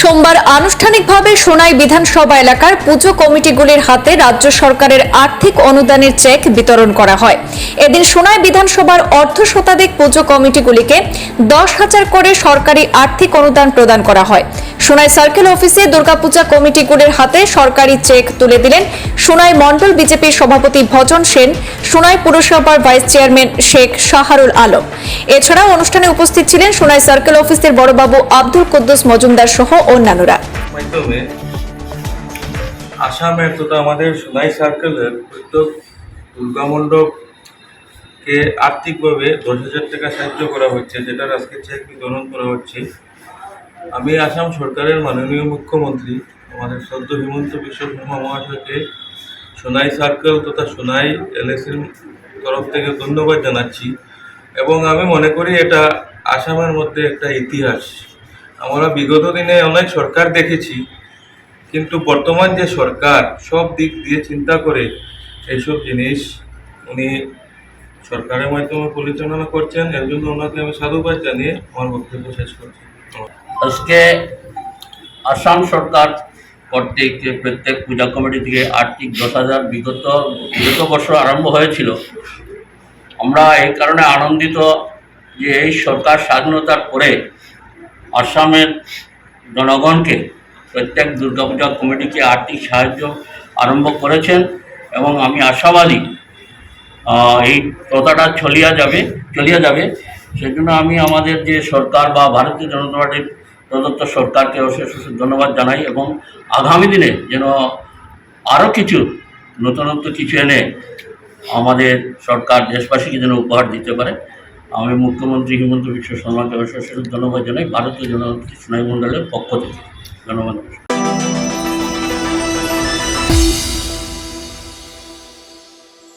সোমবার আনুষ্ঠানিকভাবে সোনাই বিধানসভা এলাকার পুজো কমিটিগুলির হাতে রাজ্য সরকারের আর্থিক অনুদানের চেক বিতরণ করা হয়। এদিন সোনাই বিধানসভার অর্ধ শতাধিক পুজো কমিটিগুলিকে দশ হাজার করে সরকারি আর্থিক অনুদান প্রদান করা হয়। সোনাই সার্কেল অফিসে দুর্গাপূজা কমিটি কমিটিগুলির হাতে সরকারি চেক তুলে দিলেন সোনাই মণ্ডল বিজেপির সভাপতি ভজন সেন, সোনাই পুরসভার ভাইস চেয়ারম্যান শেখ শাহারুল আলম। এছাড়াও অনুষ্ঠানে উপস্থিত ছিলেন সোনাই সার্কেল অফিসের বড়বাবু আব্দুল কুদ্দুস মজুমদার সহ অন্যান্যরা। আসামের তথা আমাদের সোনাই সার্কেলের প্রত্যেক দুর্গা মণ্ডপকে আর্থিকভাবে দশ হাজার টাকা সাহায্য করা হচ্ছে, যেটার আজকে চেক বিতরণ করা হচ্ছে। আমি আসাম সরকারের মাননীয় মুখ্যমন্ত্রী, আমাদের সদ্য হিমন্ত বিশ্ব শর্মা মহাশয়কে সোনাই সার্কেল তথা সোনাই এলএসির তরফ থেকে ধন্যবাদ জানাচ্ছি এবং আমি মনে করি এটা আসামের মধ্যে একটা ইতিহাস। আমরা বিগত দিনে অনেক সরকার দেখেছি, কিন্তু বর্তমান যে সরকার সব দিক দিয়ে চিন্তা করে এইসব জিনিস উনি সরকারের মাধ্যমে পরিচালনা করছেন, এর জন্য ওনাকে আমি সাধুবাদ জানিয়ে আমার বক্তব্য শেষ করছি। আজকে আসাম সরকার কর্তৃক প্রত্যেক পূজা কমিটি থেকে আর্থিক দশ হাজার বিগত বিগত বছর আরম্ভ হয়েছিল, আমরা এই কারণে আনন্দিত যে এই সরকার স্বাধীনতার পরে আসামের জনগণকে প্রত্যেক দুর্গাপূজা কমিটিকে আর্থিক সাহায্য আরম্ভ করেছেন এবং আমি আশাবাদী এই প্রথাটা চলিয়া যাবে চলিয়া যাবে। সেজন্য আমি আমাদের যে সরকার বা ভারতীয় জনতা পার্টির প্রদত্ত সরকারকে অশেষ অশেষ ধন্যবাদ জানাই এবং আগামী দিনে যেন আরও কিছু নতুনত্ব কিছু এনে আমাদের সরকার দেশবাসীকে যেন উপহার দিতে পারে। আমি মুখ্যমন্ত্রী হিমন্ত বিশ্ব শর্মাকে অশেষ ধন্যবাদ জানাই। ভারতীয় জনতা মণ্ডলের পক্ষ থেকে। ধন্যবাদ।